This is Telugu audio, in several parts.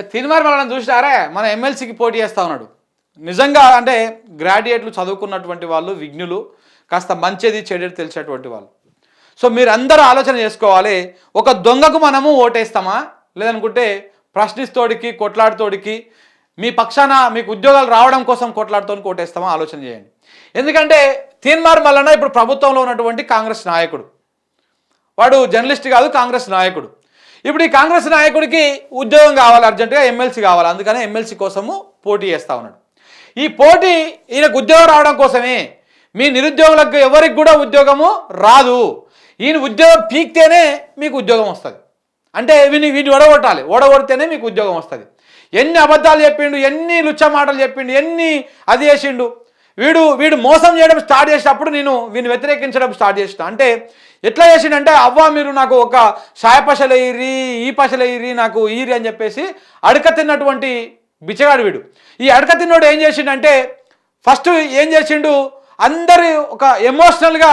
తిరుమల మనం చూసినారే? మన ఎమ్మెల్సీకి పోటీ చేస్తా ఉన్నాడు. నిజంగా అంటే గ్రాడ్యుయేట్లు చదువుకున్నటువంటి వాళ్ళు విఘ్నులు కాస్త మంచిది చెడేది తెలిసేటువంటి వాళ్ళు. సో మీరు ఆలోచన చేసుకోవాలి ఒక దొంగకు మనము ఓటేస్తామా? లేదనుకుంటే ప్రశ్నిస్తోడికి కొట్లాడుతోడికి మీ పక్షాన మీకు ఉద్యోగాలు రావడం కోసం కొట్లాడుతోని ఓటేస్తామా? ఆలోచన చేయండి. ఎందుకంటే తీన్మార్ మల్లన్న ఇప్పుడు ప్రభుత్వంలో ఉన్నటువంటి కాంగ్రెస్ నాయకుడు. వాడు జర్నలిస్ట్ కాదు కాంగ్రెస్ నాయకుడు. ఇప్పుడు ఈ కాంగ్రెస్ నాయకుడికి ఉద్యోగం కావాలి అర్జెంటుగా ఎమ్మెల్సీ కావాలి. అందుకనే ఎమ్మెల్సీ కోసము పోటీ చేస్తూ ఉన్నాడు. ఈ పోటీ ఈయనకు ఉద్యోగం రావడం కోసమే. మీ నిరుద్యోగులకు ఎవరికి కూడా ఉద్యోగము రాదు. ఈయన ఉద్యోగం పీక్తేనే మీకు ఉద్యోగం వస్తుంది. అంటే వీని వీటిని ఓడగొట్టాలి. ఓడగొడితేనే మీకు ఉద్యోగం వస్తుంది. ఎన్ని అబద్ధాలు చెప్పిండు ఎన్ని లుచ్చ మాటలు చెప్పిండు ఎన్ని అది చేసిండు వీడు వీడు మోసం చేయడం స్టార్ట్ చేసినప్పుడు నేను వీని వ్యతిరేకించడం స్టార్ట్ చేసిన. అంటే ఎట్లా చేసిండంటే అవ్వ మీరు నాకు ఒక సాయ పశలు ఇరి ఈ పశలు ఇరి నాకు ఈరి అని చెప్పేసి అడక తిన్నటువంటి బిచ్చగాడు వీడు. ఈ అడక తిన్నోడు ఏం చేసిండంటే ఫస్ట్ ఏం చేసిండు? అందరి ఒక ఎమోషనల్గా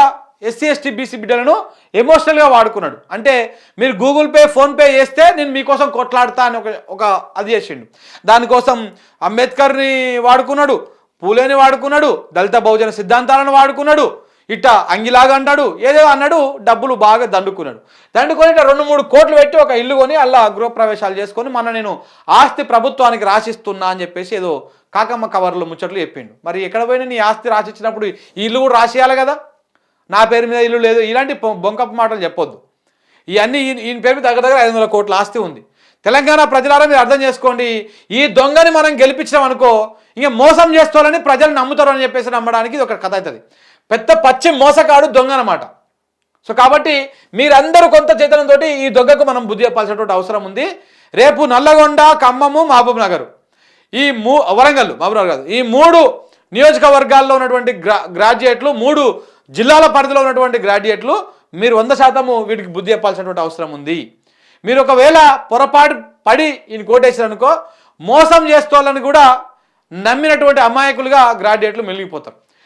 ఎస్సీ ఎస్టీ బీసీ బిడ్డలను ఎమోషనల్గా వాడుకున్నాడు. అంటే మీరు గూగుల్ పే ఫోన్పే చేస్తే నేను మీకోసం కొట్లాడతా అని ఒక ఒక అది చేసిండు. దానికోసం అంబేద్కర్ని వాడుకున్నాడు. పూలేని వాడుకున్నాడు దళిత బహుజన సిద్ధాంతాలను వాడుకున్నాడు ఇట్ట అంగిలాగా అంటాడు ఏదో అన్నాడు డబ్బులు బాగా దండుకున్నాడు. దండుకొని ఇట్లా రెండు మూడు కోట్లు పెట్టి ఒక ఇల్లు కొని అలా గృహప్రవేశాలు చేసుకొని మన నేను ఆస్తి ప్రభుత్వానికి రాసిస్తున్నా అని చెప్పేసి ఏదో కాకమ్మ కవర్లో ముచ్చట్లు చెప్పిండు. మరి ఎక్కడ పోయినా నీ ఆస్తి రాసిచ్చినప్పుడు ఈ ఇల్లు కూడా రాసేయాలి కదా? నా పేరు మీద ఇల్లు లేదు ఇలాంటి బొ- బొంకపు మాటలు చెప్పొద్దు. ఇవన్నీ ఈయన పేరు మీద దగ్గర దగ్గర ఐదు వందల కోట్ల ఆస్తి ఉంది. తెలంగాణ ప్రజలారా మీరు అర్థం చేసుకోండి ఈ దొంగని మనం గెలిపించినాం అనుకో ఇంకా మోసం చేస్తారని ప్రజలు నమ్ముతారు అని చెప్పేసి నమ్మడానికి ఇది ఒక కథ అవుతుంది. పెద్ద పచ్చి మోసకాడు దొంగ అనమాట సో కాబట్టి మీరందరూ కొంత చైతన్యంతో ఈ దొంగకు మనం బుద్ధి చెప్పాల్సినటువంటి అవసరం ఉంది. రేపు నల్లగొండ ఖమ్మము మహబూబ్ నగర్. ఈ మూ వరంగల్ మహబూబ్ నగర్ కాదు. ఈ మూడు నియోజకవర్గాల్లో ఉన్నటువంటి గ్రా గ్రాడ్యుయేట్లు మూడు జిల్లాల పరిధిలో ఉన్నటువంటి గ్రాడ్యుయేట్లు మీరు వంద శాతము వీటికి బుద్ధి చెప్పాల్సినటువంటి అవసరం ఉంది. మీరు ఒకవేళ పొరపాటు పడి ఈయన కోటేసారనుకో మోసం చేస్తోళ్ళని కూడా నమ్మినటువంటి అమాయకులుగా గ్రాడ్యుయేట్లు మెలిగిపోతారు.